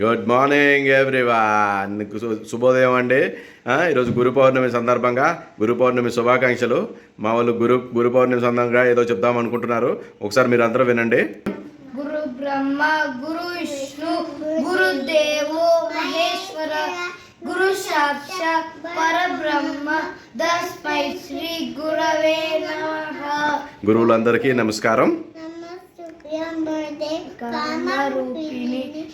Good morning everyone శుభోదయం అండి. ఈరోజు గురు పౌర్ణమి సందర్భంగా గురు పౌర్ణమి శుభాకాంక్షలు. మా వాళ్ళు గురు గురు పౌర్ణమి సందర్భంగా ఏదో చెప్దాం అనుకుంటున్నారు. ఒకసారి మీరు అందరూ వినండి. గురు బ్రహ్మ గురు విష్ణు గురుదేవో మహేశ్వర గురు సాక్షాత్ పరబ్రహ్మ తస్మై శ్రీ గురవే నమః. గురువులందరికీ నమస్కారం. కామరూపిణి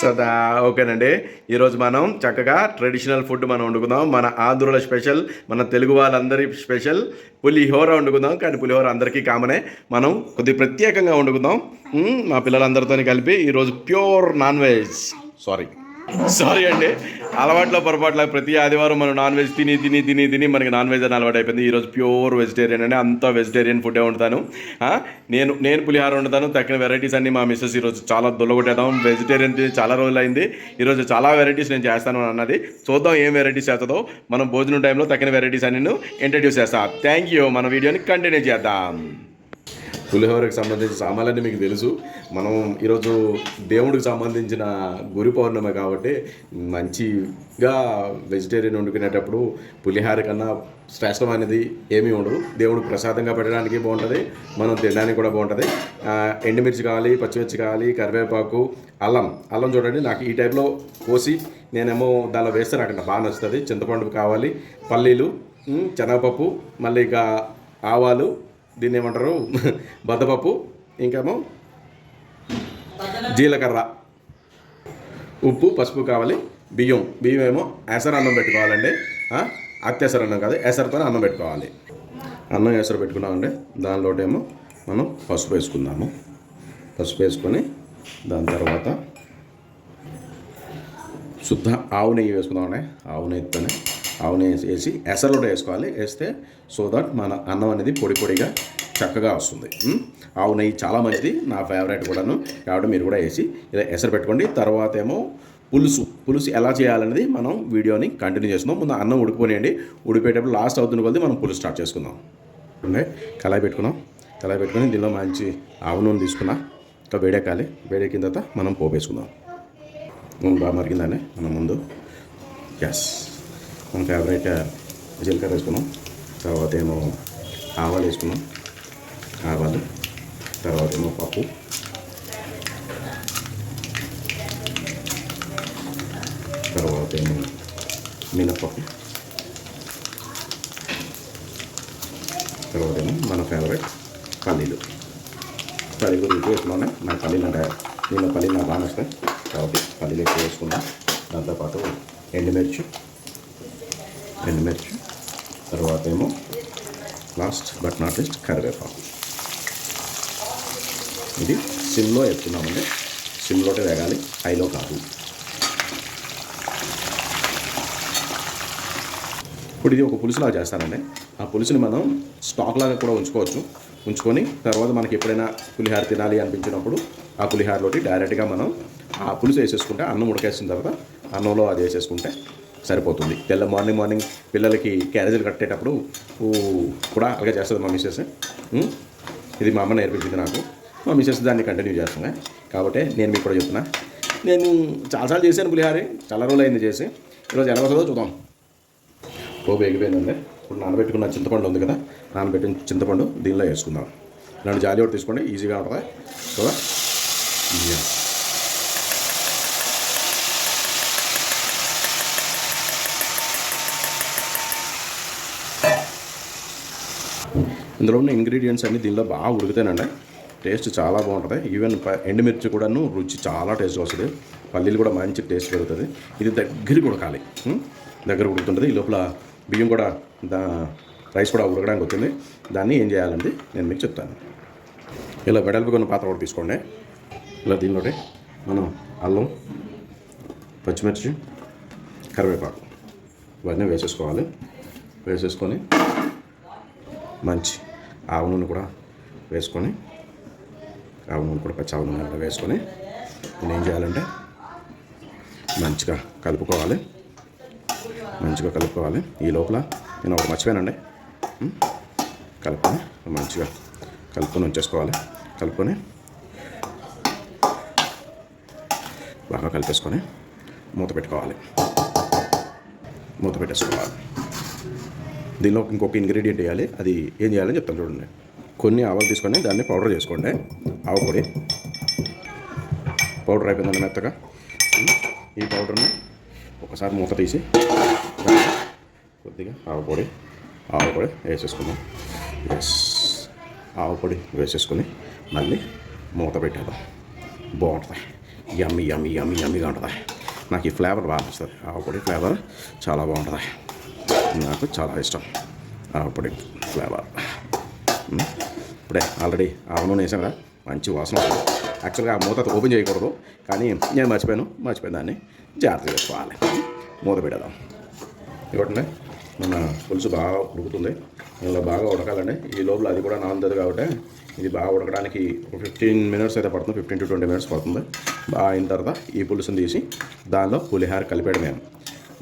సదా ఓకేనండి. ఈరోజు మనం చక్కగా ట్రెడిషనల్ ఫుడ్ మనం వండుకుందాం. మన ఆంధ్రుల స్పెషల్ మన తెలుగు వాళ్ళందరి స్పెషల్ పులిహోర వండుకుందాం. కానీ పులిహోర అందరికీ కామనే. మనం కొద్ది ప్రత్యేకంగా వండుకుందాం. మా పిల్లలందరితో కలిపి ఈరోజు pure non veg. Sorry. Sorry అండి. అలవాట్లో పొరపాట్ల ప్రతి ఆదివారం మనం నాన్ వెజ్ తిని తిని తిని తిని మనకి నాన్ వెజ్ అని అలవాటు అయిపోయింది ఈరోజు ప్యూర్ వెజిటేరియన్ అండి. అంతా వెజిటేరియన్ ఫుడే వండుతాను. నేను నేను పులిహార వండుతాను. తక్కిన వెరైటీస్ అన్ని మా మిస్సెస్ ఈరోజు చాలా దొల్లగొట్టేద్దాం. వెజిటేరియన్ తిని చాలా రోజులు అయింది ఈరోజు చాలా వెరైటీస్ నేను చేస్తాను అని అన్నది. చూద్దాం ఏం వెరైటీస్ చేస్తుందో. మనం భోజనం టైంలో తక్కిన వెరైటీస్ అన్ని నేను ఇంట్రడ్యూస్ చేస్తాను థ్యాంక్ యూ మన వీడియోని కంటిన్యూ చేద్దాం. పులిహోరకి సంబంధించిన సామాన్లన్నీ మీకు తెలుసు. మనం ఈరోజు దేవుడికి సంబంధించిన గురు పౌర్ణమి కాబట్టి మంచిగా వెజిటేరియన్ వండుకునేటప్పుడు పులిహోర కన్నా శ్రేష్టమైనది ఏమీ ఉండదు. దేవుడికి ప్రసాదంగా పెట్టడానికి బాగుంటుంది మనం తినడానికి కూడా బాగుంటుంది. ఎండుమిర్చి కావాలి పచ్చిమిర్చి కావాలి కరివేపాకు అల్లం. అల్లం చూడండి నాకు ఈ టైప్లో కోసి నేనేమో దానిలో వేస్తే నాకు బాగా నచ్చుతుంది. చింతపండు కావాలి పల్లీలు శనగపప్పు మళ్ళీ ఇక ఆవాలు దీన్ని ఏమంటారు? బద్దపప్పు ఇంకేమో జీలకర్ర. ఉప్పు పసుపు కావాలి బియ్యం. బియ్యం ఏమో ఎసరు అన్నం పెట్టుకోవాలండి. అత్యసర అన్నం కాదు ఎసరుతో అన్నం పెట్టుకోవాలి. అన్నం ఎసరు పెట్టుకున్నామండి. దానిలో ఏమో మనం పసుపు వేసుకుందాము. పసుపు వేసుకొని దాని తర్వాత శుద్ధ ఆవు నెయ్యి వేసుకుందామండి. ఆవు నెయ్యితోనే ఆవు నెయ్యి వేసి ఎసరులో వేసుకోవాలి. వేస్తే సో దట్ మన అన్నం అనేది పొడి పొడిగా చక్కగా వస్తుంది. ఆవు నెయ్యి చాలా మంచిది. నా ఫేవరెట్ కూడాను. కాబట్టి మీరు కూడా వేసి ఇలా ఎసరు పెట్టుకోండి. తర్వాత ఏమో పులుసు. పులుసు ఎలా చేయాలనేది మనం వీడియోని కంటిన్యూ చేస్తున్నాం. ముందు అన్నం ఉడికిపోనియండి. ఉడిపేటప్పుడు లాస్ట్ అవుతున్న కొద్దీ మనం పులుసు స్టార్ట్ చేసుకుందాం. ఉండే? కళాయి పెట్టుకున్నాం. కళాయి పెట్టుకుని దీనిలో మంచి ఆవు నూనె తీసుకున్నా. ఇంకా వేడెక్కాలి. వేడెక్కిన తర్వాత మనం పోపేసుకుందాం బాగా మరిగిందని? మనం ముందు. ఎస్ మన ఫేవరెట్ జీలకర్ర వేసుకున్నాం. తర్వాత ఏమో ఆవాలు వేసుకున్నాం. ఆవాలు తర్వాత ఏమో పప్పు. తర్వాత ఏమో మినపప్పు తర్వాత ఏమో మన ఫేవరెట్ పల్లీలు. పల్లీలు కూడా ఎక్కువ వేసుకున్నాను నాకు పల్లీలు అంటే నేను పల్లీలు నాకు బాగా నచ్చుతాయి. కాబట్టి పల్లీలు ఎక్కువ వేసుకున్నాను దాంతోపాటు ఎండుమిర్చి ఎండుమిర్చి తర్వాత ఏమో లాస్ట్ బట్ నాట్ లీస్ట్ కరివేపాకు. ఇది సిమ్లో వేస్తున్నామండి. సిమ్లోటే వేగాలి. హైలో కాదు. ఇప్పుడు ఇది ఒక పులుసులా చేస్తానండి. ఆ పులుసుని మనం స్టాక్ లాగా కూడా ఉంచుకోవచ్చు. ఉంచుకొని తర్వాత మనకి ఎప్పుడైనా పులిహార తినాలి అనిపించినప్పుడు ఆ పులిహారలోటి డైరెక్ట్గా మనం ఆ పులుసు వేసేసుకుంటే అన్నం ఉడకేసిన తర్వాత అన్నంలో అది వేసేసుకుంటే సరిపోతుంది. తెల్ల మార్నింగ్ మార్నింగ్ పిల్లలకి క్యారేజీలు కట్టేటప్పుడు కూడా అలాగే చేస్తుంది మా మిస్సెస్ ఇది మా అమ్మ నేర్పించింది నాకు. మా మిస్సెస్ దాన్ని కంటిన్యూ చేస్తుంది. కాబట్టి నేను మీకు కూడా చెప్తున్నా. నేను చాలాసార్లు చేశాను పులిహారి. చాలా రోజులు అయింది చేసి. ఈరోజు ఎలా వస్తుందో చూద్దాం. పోపు ఎగిపోయిందండి ఇప్పుడు నానబెట్టుకున్న చింతపండు ఉంది కదా నానబెట్టిన చింతపండు దీనిలో వేసుకుందాం. ఇలాంటి జాలి ఒకటి తీసుకోండి ఈజీగా ఉంటుంది? కదా ఇందులో ఉన్న ఇంగ్రీడియంట్స్ అన్ని దీనిలో బాగా ఉడికితేనండి. టేస్ట్ చాలా బాగుంటుంది. ఈవెన్ ప- ఎండుమిర్చి కూడాను రుచి చాలా టేస్ట్ వస్తుంది. పల్లీలు కూడా మంచి టేస్ట్ పెరుగుతుంది. ఇది దగ్గరికి ఉడకాలి. దగ్గర ఉడుకుతుంటుంది. ఈ లోపల బియ్యం కూడా దా రైస్ కూడా ఉడకడానికి వచ్చింది. దాన్ని ఏం చేయాలండి? నేను మీకు చెప్తాను. ఇలా వెడల్పు కొన్ని పాత్ర కూడా తీసుకోండి. ఇలా దీనిలోనే మనం అల్లం పచ్చిమిర్చి కరివేపాకు ఇవన్నీ వేసేసుకోవాలి. వేసేసుకొని మంచి ఆవు నూనె కూడా వేసుకొని ఆవు నూనె కూడా పచ్చి ఆవు నూనె కూడా వేసుకొని నేను ఏం చేయాలంటే మంచిగా కలుపుకోవాలి. మంచిగా కలుపుకోవాలి. ఈ లోపల నేను ఒకటి మర్చిపోయానండి. కలుపుకొని మంచిగా కలుపుకొని ఉంచేసుకోవాలి. కలుపుకొని బాగా కలిపేసుకొని మూత పెట్టుకోవాలి. మూత పెట్టేసుకోవాలి. దీనిలో ఇంకొక ఇంగ్రీడియంట్ వేయాలి. అది ఏం చేయాలని చెప్తాను చూడండి. కొన్ని ఆవాలు తీసుకొని దాన్ని పౌడర్ చేసుకోండి. ఆవపొడి పౌడర్ అయిపోయిందండి మెత్తగా. ఈ పౌడర్ని ఒకసారి మూత తీసి కొద్దిగా ఆవపొడి ఆవపొడి వేసేసుకుందాం. ఎస్ ఆవపొడి వేసేసుకుని వేసేసుకొని మళ్ళీ మూత పెట్టేద్దాం. బాగుంటుంది. యమ్మి యమ్మి యమ్మి యమ్మిగా ఉంటుంది. నాకు ఈ ఫ్లేవర్ బాగా నచ్చుతుంది. ఆవపొడి ఫ్లేవర్ చాలా బాగుంటుంది. నాకు చాలా ఇష్టం. ఆవపొడి ఫ్లేవర్. ఇప్పుడే ఆల్రెడీ ఆవ నూనె వేసాం కదా మంచి వాసన వస్తుంది. యాక్చువల్గా ఆ మూత ఓపెన్ చేయకూడదు కానీ నేను మర్చిపోయాను మర్చిపోయిన దాన్ని జాగ్రత్త చేసుకోవాలి మూత పెడదాం ఇవ్వండి మన పులుసు బాగా ఉడుకుతుంది. ఇలా బాగా ఉడకాలండి. ఈ లోపల అది కూడా నానుతుంది కాబట్టి ఇది బాగా ఉడకడానికి ఫిఫ్టీన్ మినిట్స్ అయితే పడుతుంది. ఫిఫ్టీన్ టు ట్వంటీ మినిట్స్ పడుతుంది. బాగా అయిన తర్వాత ఈ పులుసుని తీసి దానిలో పులిహార మేము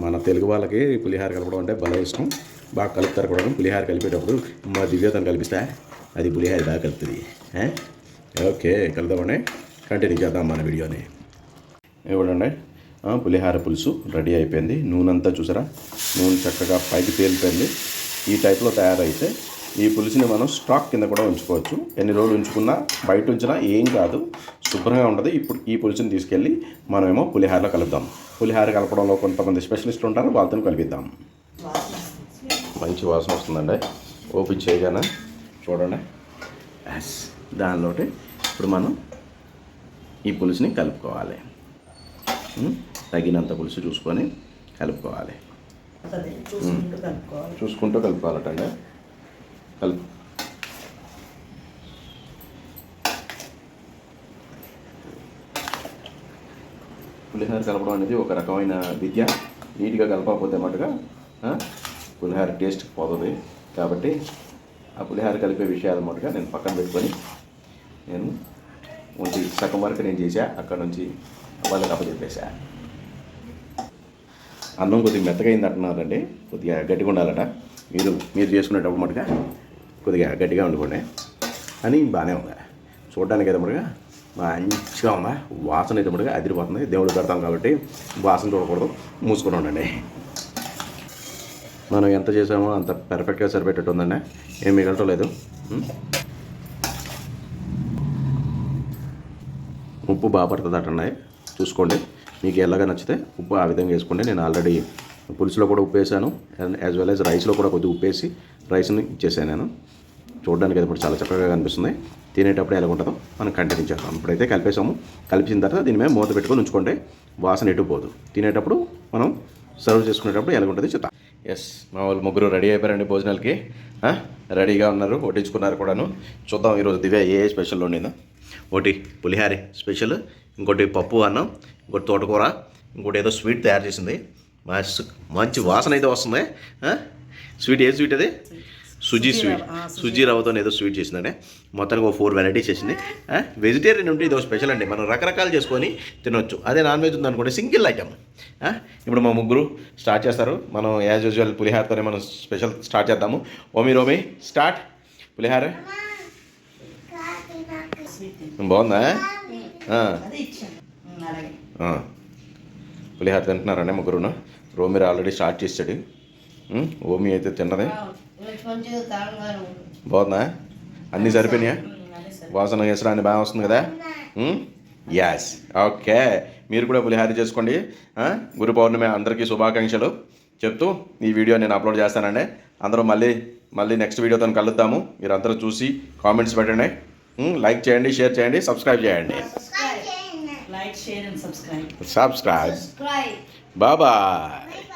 మన తెలుగు వాళ్ళకి పులిహార కలపడం అంటే భలే ఇష్టం. బాగా కలుపుతారు కూడా. పులిహార కలిపేటప్పుడు మా దివ్యతను కలిపిస్తా. అది పులిహార బాగా కలుపుతుంది. ఓకే కలుద్దామండి. కంటిన్యూ చేద్దాం మన వీడియోని. ఇవ్వడండి పులిహార పులుసు రెడీ అయిపోయింది. నూనె అంతా చూసారా? నూనె చక్కగా పైకి తేలిపోయింది ఈ టైప్లో తయారైతే ఈ పులుసుని మనం స్టాక్ కింద కూడా ఉంచుకోవచ్చు. ఎన్ని రోజులు ఉంచుకున్నా బయట ఉంచినా ఏం కాదు. శుభ్రంగా ఉంటుంది ఇప్పుడు ఈ పులుసుని తీసుకెళ్ళి మనమేమో పులిహారలో కలుపుదాం. పులిహార కలపడంలో కొంతమంది స్పెషలిస్టులు ఉంటారు. వాళ్ళతో కలిపిద్దాం. మంచి వాసన వస్తుందండి. ఓపెన్ చేయగానే చూడండి. ఎస్ దానిలోటి ఇప్పుడు మనం ఈ పులుసుని కలుపుకోవాలి. ఉం? తగినంత పులుసు చూసుకొని కలుపుకోవాలి. అదే చూసుకుంటూ కలుపుకోవాలి. చూసుకుంటూ కలుపుకోవాలటండి. కలుపు పులిహార కలపడం అనేది ఒక రకమైన విద్య. నీట్గా కలపకపోతే మటుగా పులిహార టేస్ట్ పోతుంది. కాబట్టి ఆ పులిహార కలిపే విషయాలు మటుగా నేను పక్కన పెట్టుకొని నేను ఉంచి సగం వరకు నేను చేశా. అక్కడ నుంచి వాళ్ళకి అప్పచెప్పేసా అన్నం కొద్దిగా మెత్తగైంది అంటున్నారండి. కొద్దిగా గట్టిగా ఉండాలట. మీరు మీరు చేసుకునేటప్పుడు మటుగా కొద్దిగా గట్టిగా ఉండుకోండి అని బాగానే ఉంది. చూడడానికి అయితే మటుగా మంచిగా ఉందా వాసన అయితే మటుగా అదిరిపోతుంది. దేవుడు పెడతాం కాబట్టి వాసన చూడకూడదు. మూసుకొని ఉండండి. మనం ఎంత చేసామో అంత పెర్ఫెక్ట్గా సరిపెట్టేట్టు ఉందండి. ఏం మిగలటం లేదు. ఉప్పు బాగా పడుతుంది అటండి చూసుకోండి. మీకు ఎలాగా నచ్చితే ఉప్పు ఆ విధంగా వేసుకోండి. నేను ఆల్రెడీ పులుసులో కూడా ఉప్పు వేసాను. అండ్ యాజ్ వెల్ యాజ్ రైస్లో కూడా కొద్దిగా ఉప్పు వేసి రైస్ని ఇచ్చేసాను నేను. చూడడానికి అయితే ఇప్పుడు చాలా చక్కగా కనిపిస్తుంది. తినేటప్పుడు ఎలా ఉంటుందో మనం కంటిన్యూ చేస్తాం ఇప్పుడైతే కలిపేసాము కలిపిన తర్వాత దీని మీద మూత పెట్టుకొని ఉంచుకోండి. వాసన ఎటు పోదు. తినేటప్పుడు మనం సర్వ్ చేసుకునేటప్పుడు ఎలా ఉంటుంది చెప్తాం. ఎస్ మా వాళ్ళు ముగ్గురు రెడీ అయిపోయారండి భోజనాలకి. రెడీగా ఉన్నారు వడ్డించుకున్నారు కూడాను. చూద్దాం ఈరోజు దివ్య ఏ స్పెషల్ ఉండిందో ఒకటి పులిహారి స్పెషల్ ఇంకోటి పప్పు అన్నం ఇంకోటి తోటకూర ఇంకోటి ఏదో స్వీట్ తయారు చేసింది. మంచి వాసన అయితే వస్తుంది. స్వీట్ ఏ స్వీట్ అది? సుజీ స్వీట్. సుజీ. రవ్వతో ఏదో స్వీట్ చేసిందండి. మొత్తానికి ఒక ఫోర్ వెరైటీస్ చేసింది. వెజిటేరియన్ ఉంటే ఇదో స్పెషల్ అండి. మనం రకరకాలు చేసుకొని తినొచ్చు. అదే నాన్ వెజ్ ఉందనుకోండి సింగిల్ ఐటమ్ ఇప్పుడు మా ముగ్గురు స్టార్ట్ చేస్తారు. మనం యాజ్ యూజువల్ పులిహారతోనే మనం స్పెషల్ స్టార్ట్ చేద్దాము. ఓమి రోమి స్టార్ట్ పులిహార. బాగుందా. పులిహార తింటున్నారండి ముగ్గురును. రోమిర్ ఆల్రెడీ స్టార్ట్ చేసాడు. ఉం, ఓమి అయితే తిన్నది. బాగుందా? అన్నీ సరిపోయినాయా? వాసన వేసడానికి బాగా వస్తుంది కదా? యాస్ ఓకే మీరు కూడా పులిహార చేసుకోండి? గురు పౌర్ణమి అందరికీ శుభాకాంక్షలు. చెప్తూ ఈ వీడియో నేను అప్లోడ్ చేస్తానండి. అందరూ మళ్ళీ మళ్ళీ నెక్స్ట్ వీడియోతో కలుద్దాము. మీరు అందరూ చూసి కామెంట్స్ పెట్టండి. లైక్ చేయండి షేర్ చేయండి సబ్స్క్రైబ్ చేయండి. Like share and subscribe subscribe Subscribe. Bye